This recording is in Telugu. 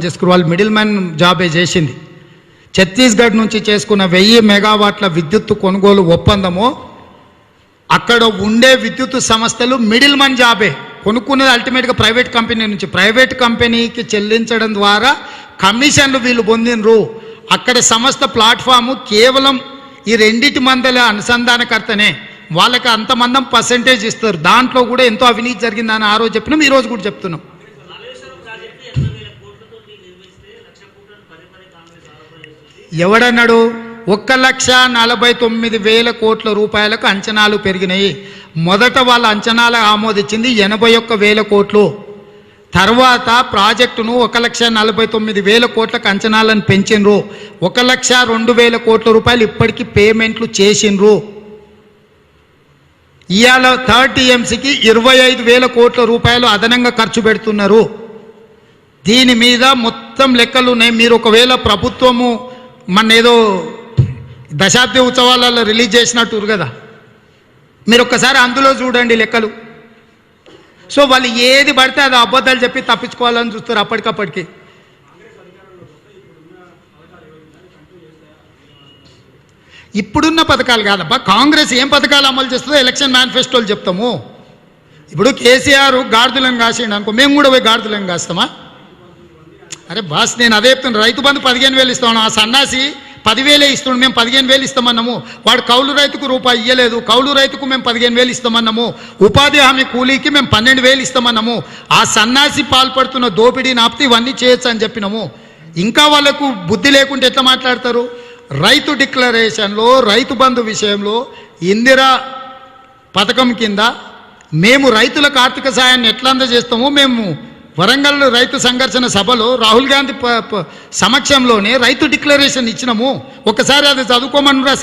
చేసుకుని వాళ్ళు మిడిల్ మ్యాన్ జాబే చేసింది. ఛత్తీస్గఢ్ నుంచి చేసుకున్న వెయ్యి మెగావాట్ల విద్యుత్ కొనుగోలు ఒప్పందము అక్కడ ఉండే విద్యుత్ సంస్థలు మిడిల్ మ్యాన్ జాబే. కొనుక్కున్నది అల్టిమేట్గా ప్రైవేట్ కంపెనీ నుంచి. ప్రైవేట్ కంపెనీకి చెల్లించడం ద్వారా కమిషన్లు వీళ్ళు పొందినరు అక్కడ సంస్థ ప్లాట్ఫాము కేవలం ఈ రెండింటి మందల అనుసంధానకర్తనే. వాళ్ళకి అంతమందం పర్సంటేజ్ ఇస్తారు. దాంట్లో కూడా ఎంతో అవినీతి జరిగిందని ఆ రోజు చెప్పినాం ఈరోజు కూడా చెప్తున్నాం. ఎవడన్నాడు? ఒక్క లక్ష నలభై తొమ్మిది వేల కోట్ల రూపాయలకు అంచనాలు పెరిగినాయి. మొదట వాళ్ళ అంచనాలు ఆమోదించింది ఎనభై ఒక్క వేల కోట్లు. తర్వాత ప్రాజెక్టును ఒక లక్ష నలభై తొమ్మిది వేల కోట్లకు అంచనాలను పెంచినరు. ఒక లక్ష రెండు వేల కోట్ల రూపాయలు ఇప్పటికీ పేమెంట్లు చేసిండ్రు ఇవాళ థర్డ్ టీఎంసీకి ఇరవై ఐదు వేల కోట్ల రూపాయలు అదనంగా ఖర్చు పెడుతున్నారు. దీని మీద మొత్తం లెక్కలు ఉన్నాయి మీరు ఒకవేళ ప్రభుత్వము మన ఏదో దశాబ్ది ఉత్సవాలలో రిలీజ్ చేసినట్టు కదా. మీరు ఒక్కసారి అందులో చూడండి లెక్కలు. సో వాళ్ళు ఏది పడితే అది అబద్ధాలు చెప్పి తప్పించుకోవాలని చూస్తారు అప్పటికప్పటికి. ఇప్పుడున్న పథకాలు కాదబ్బా కాంగ్రెస్ ఏం పథకాలు అమలు చేస్తుందో ఎలక్షన్ మేనిఫెస్టోలు చెప్తాము. ఇప్పుడు కేసీఆర్ గాడిదలను కాసిండు అనుకో మేము కూడా పోయి గాడిదలను కాస్తామా? అరే బాస్ నేను అదే చెప్తాను రైతు బంధు పదిహేను వేలు ఇస్తాను ఆ సన్నాసి పదివేలే ఇస్తుండు. మేము పదిహేను వేలు ఇస్తామన్నాము. వాడు కౌలు రైతుకు రూపాయి ఇయ్యలేదు. కౌలు రైతుకు మేము పదిహేను వేలు ఇస్తామన్నాము. ఉపాధి హామీ కూలీకి మేము పన్నెండు వేలు ఇస్తామన్నాము. ఆ సన్నాసి పాల్పడుతున్న దోపిడీ నాపితే ఇవన్నీ చేయొచ్చు అని చెప్పినాము. ఇంకా వాళ్ళకు బుద్ధి లేకుంటే ఎట్లా మాట్లాడతారు? రైతు డిక్లరేషన్లో రైతు బంధు విషయంలో ఇందిరా పథకం కింద మేము రైతులకు ఆర్థిక సాయాన్ని ఎట్లా అందజేస్తామో మేము వరంగల్ రైతు సంఘర్షణ సభలో రాహుల్ గాంధీ ప- సమక్షంలోనే రైతు డిక్లరేషన్ ఇచ్చినాము. ఒకసారి అది చదువుకోమనురా